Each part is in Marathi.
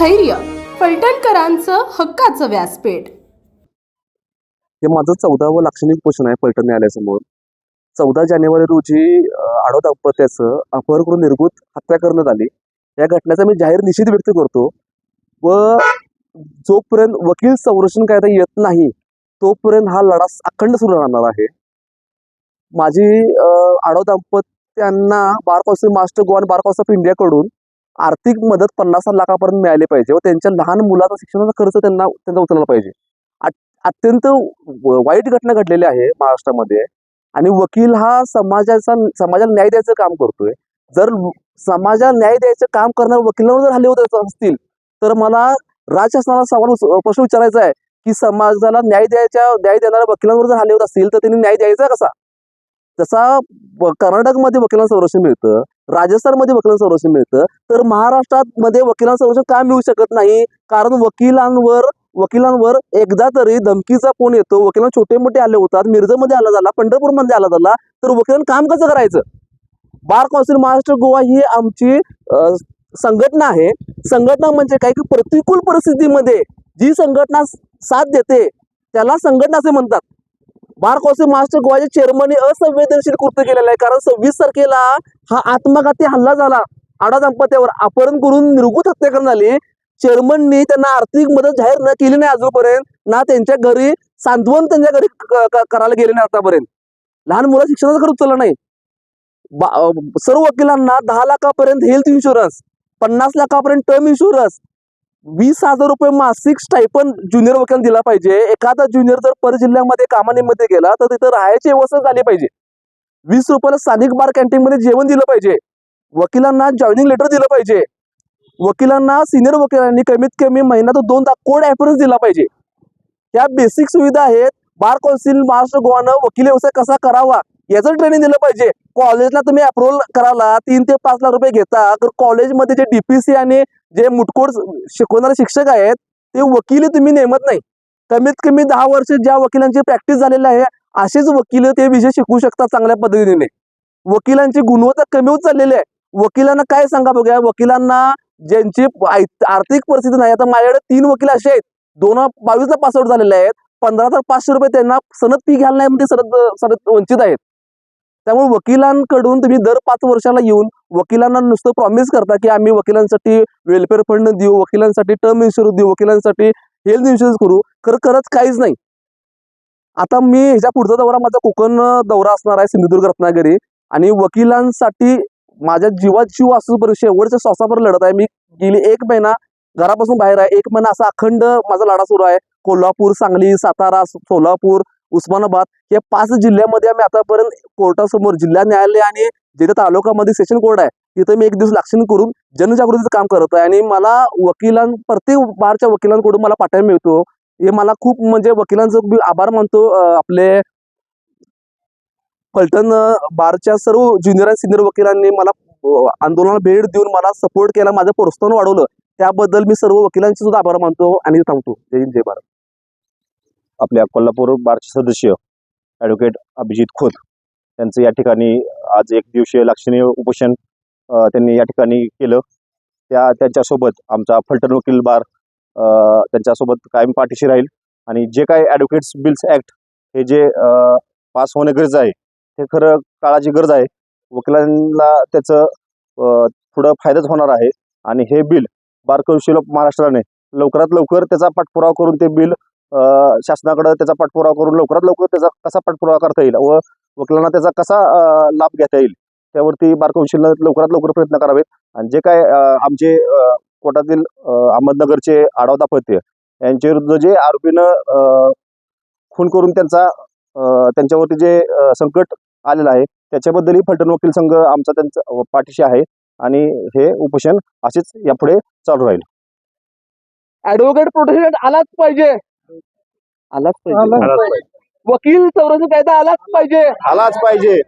स्थैर्य फलटणकरांचं हक्काचं व्यासपीठ. हे माझं चौदावं लाक्षणिक पोषण आहे पलटण न्यायालयासमोर. चौदा जानेवारी रोजी आडो दाम्पत्याचं अपहरण करून निर्गुत हत्या करण्यात आली. या घटनेचा मी जाहीर निषेध व्यक्त करतो. व जोपर्यंत वकील संरक्षण कायदा येत नाही तोपर्यंत हा लढा अखंड सुरू राहणार आहे. माझी अं, आडव दाम्पत्यांना बार कौन्सिल मास्टर गोवा आणि बार कौन्सिल ऑफ इंडियाकडून आर्थिक मदत पन्नास लाखापर्यंत मिळाली पाहिजे व त्यांच्या लहान मुलाचा शिक्षणाचा खर्च त्यांना त्यांचा उचलला पाहिजे. अत्यंत वाईट घटना घडलेली आहे महाराष्ट्रामध्ये आणि वकील हा समाजाचा समाजाला न्याय द्यायचं काम करतोय. जर समाजाला न्याय द्यायचं काम करणाऱ्या वकिलांवर जर हल्ले होत असतील तर मला राज्यशासनाला सवाल प्रश्न विचारायचा आहे की समाजाला न्याय द्यायच्या न्याय देणाऱ्या वकिलांवर जर हल्ले होत असतील तर त्यांनी न्याय द्यायचा कसा? जसा कर्नाटकमध्ये वकिलांना संरक्षण मिळतं राजस्थानमध्ये वकिलांना संरक्षण मिळतं तर महाराष्ट्रात मध्ये वकिलांना संरक्षण का मिळू शकत नाही? कारण वकिलांवर वकिलांवर एकदा तरी धमकीचा फोन येतो वकिलांना छोटे मोठे आले होतात मिरजमध्ये आला झाला पंढरपूरमध्ये आला झाला तर वकिलांना काम कसं करायचं? बार कौन्सिल महाराष्ट्र गोवा ही आमची संघटना आहे. संघटना म्हणजे काय? की प्रतिकूल परिस्थितीमध्ये जी संघटना साथ देते त्याला संघटना असे म्हणतात. बार कौन्सिल महाराष्ट्र गोवाच्या चेअरमनने असंवेदनशील कृत्य केलेलं आहे. कारण सव्वीस तारखेला हा आत्मघाती हल्ला झाला. आडा दाम्पत्यावर अपहरण करून निर्गुत हत्या करण्यात आली चेअरमननी त्यांना आर्थिक मदत जाहीर न केली नाही अजूनपर्यंत. ना त्यांच्या घरी सांत्वन त्यांच्या घरी करायला गेले नाही आतापर्यंत. लहान मुलं शिक्षणाचा खर्च उचलला नाही. सर्व वकिलांना दहा लाखापर्यंत हेल्थ इन्शुरन्स पन्नास लाखापर्यंत टर्म इन्शुरन्स वीस हजार रुपये मासिक स्टायपन ज्युनियर वकिलांना दिला पाहिजे. एखादा ज्युनियर जर पर जिल्ह्यामध्ये कामानिमित्त गेला तर तिथं राहायची व्यवस्था झाली पाहिजे. वीस रुपयाला स्थानिक बार कॅन्टीनमध्ये जेवण दिलं पाहिजे. वकिलांना जॉईनिंग लेटर दिलं पाहिजे. वकिलांना सिनियर वकिलांनी कमीत कमी महिन्यात दोनदा कोड ॲफरन्स दिला पाहिजे. या बेसिक सुविधा आहेत. बार कौन्सिल महाराष्ट्र गोवानं वकील व्यवसाय कसा करावा याचं ट्रेनिंग दिलं पाहिजे. कॉलेजला तुम्ही अप्रुव्हल करायला तीन ते पाच लाख रुपये घेता. तर कॉलेजमध्ये जे डीपीसी आणि जे मुटकोड शिकवणारे शिक्षक आहेत ते वकील तुम्ही नेमत नाही. कमीत कमी दहा वर्ष ज्या वकिलांची प्रॅक्टिस झालेली आहे असेच वकील ते विषय शिकवू शकतात चांगल्या पद्धतीने. वकिलांची गुणवत्ता कमी होत चाललेली आहे. वकिलांना काय सांगा बघा वकिलांना ज्यांची आर्थिक परिस्थिती नाही आता माझ्याकडे तीन वकील असे आहेत. दोन बावीसला पासआउट झालेले आहेत. पंधरा हजार पाचशे रुपये त्यांना सनद फी घ्यायला नाही म्हणजे सनद सनद वंचित आहेत. त्यामुळे वकिलांकडून तुम्ही दर पाच वर्षाला येऊन वकिलांना नुसतं प्रॉमिस करता की आम्ही वकिलांसाठी वेलफेअर फंड देऊ वकिलांसाठी टर्म इन्शुरन्स देऊ वकिलांसाठी हेल्थ इन्शुरन्स करू. खरं खरंच काहीच नाही. आता मी ह्याच्या पुढचा दौरा माझा कोकण दौरा असणार आहे सिंधुदुर्ग रत्नागिरी आणि वकिलांसाठी माझ्या जीवात जीव असू शेवटच्या श्वासावर लढत आहे. मी गेली एक महिना घरापासून बाहेर आहे. एक महिना असा अखंड माझा लढा सुरू आहे. कोल्हापूर सांगली सातारा सोलापूर उस्मानाबाद या पाच जिल्ह्यामध्ये आम्ही आतापर्यंत कोर्टासमोर जिल्हा न्यायालय आणि जिथे तालुकामध्ये सेशन कोर्ट आहे. तिथे मी एक दिवस लाक्षणिक करून जनजागृतीचं काम करत आहे आणि मला वकिलां प्रत्येक बारच्या वकिलांकडून मला पाठिंबा मिळतो. हे मला खूप म्हणजे वकिलांचं मी आभार मानतो. आपले फलटण बारच्या सर्व ज्युनियर आणि सिनियर वकिलांनी मला आंदोलनाला भेट देऊन मला सपोर्ट केला. माझं प्रोत्साहन वाढवलं. त्याबद्दल मी सर्व वकिलांचे सुद्धा आभार मानतो आणि थांबतो. जय हिंद जय भारत. आपल्या कोल्हापूर बारचे सदस्य ॲडव्होकेट अभिजित खोत यांचं या ठिकाणी आज एक दिवसीय लक्षणीय उपोषण त्यांनी या ठिकाणी केलं. त्या त्यांच्यासोबत आमचा फलटण वकील बार त्यांच्यासोबत कायम पाठीशी राहील आणि जे काही ॲडव्होकेट्स बिल्स ॲक्ट हे जे पास होणं गरज आहे हे खरं काळाची गरज आहे. वकिलांना त्याचं पुढं थोडं फायदाच होणार आहे आणि हे बिल बार कौन्सिल महाराष्ट्राने लवकरात लवकर त्याचा पाठपुरावा करून ते बिल शासनाकडे त्याचा पाठपुरावा करून लवकरात लवकर त्याचा कसा पाठपुरावा करता येईल व वकिलांना त्याचा कसा लाभ घेता येईल त्यावरती बार कौन्सिलनं लवकरात लवकर प्रयत्न करावेत. आणि जे काय आमचे कोटातील कोर्टातील अहमदनगरचे आढाव दाम्पत्य यांच्या विरुद्ध जे आरोपीनं खून करून त्यांचा अ, त्यांच्यावरती जे संकट आलेलं आहे त्याच्याबद्दलही फलटण वकील संघ आमचा त्यांचा पाठीशी आहे आणि हे उपोषण असेच यापुढे चालू राहील. ऍडव्होकेट प्रोटेक्शन आलाच पाहिजे. आलाच पाहिजे वकील संरक्षण कायदा आलाच पाहिजे आलाच पाहिजे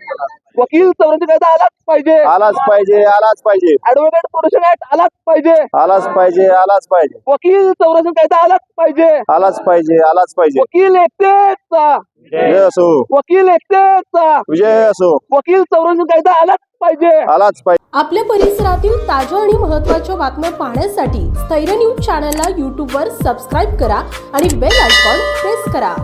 वकील संरक्षण कायदा आलाच पाहिजे आलाच पाहिजे आलाच पाहिजे ऍडव्होकेट प्रोटेक्शन ऍक्ट आलाच पाहिजे आलाच पाहिजे आलाच पाहिजे वकील संरक्षण कायदा आलाच पाहिजे आलाच पाहिजे आलाच पाहिजे वकील एकटेचा विजय असो वकील एकटेचा विजय असो वकील संरक्षण कायदा आलाच पाहिजे आलाच पाहिजे आपल्या परिसरातील ताज्या आणि महत्त्वाच्या बातम्या पाहण्यासाठी स्थैर्य न्यूज चॅनलला यूट्यूबवर सबस्क्राईब करा आणि बेल आयकॉन प्रेस करा.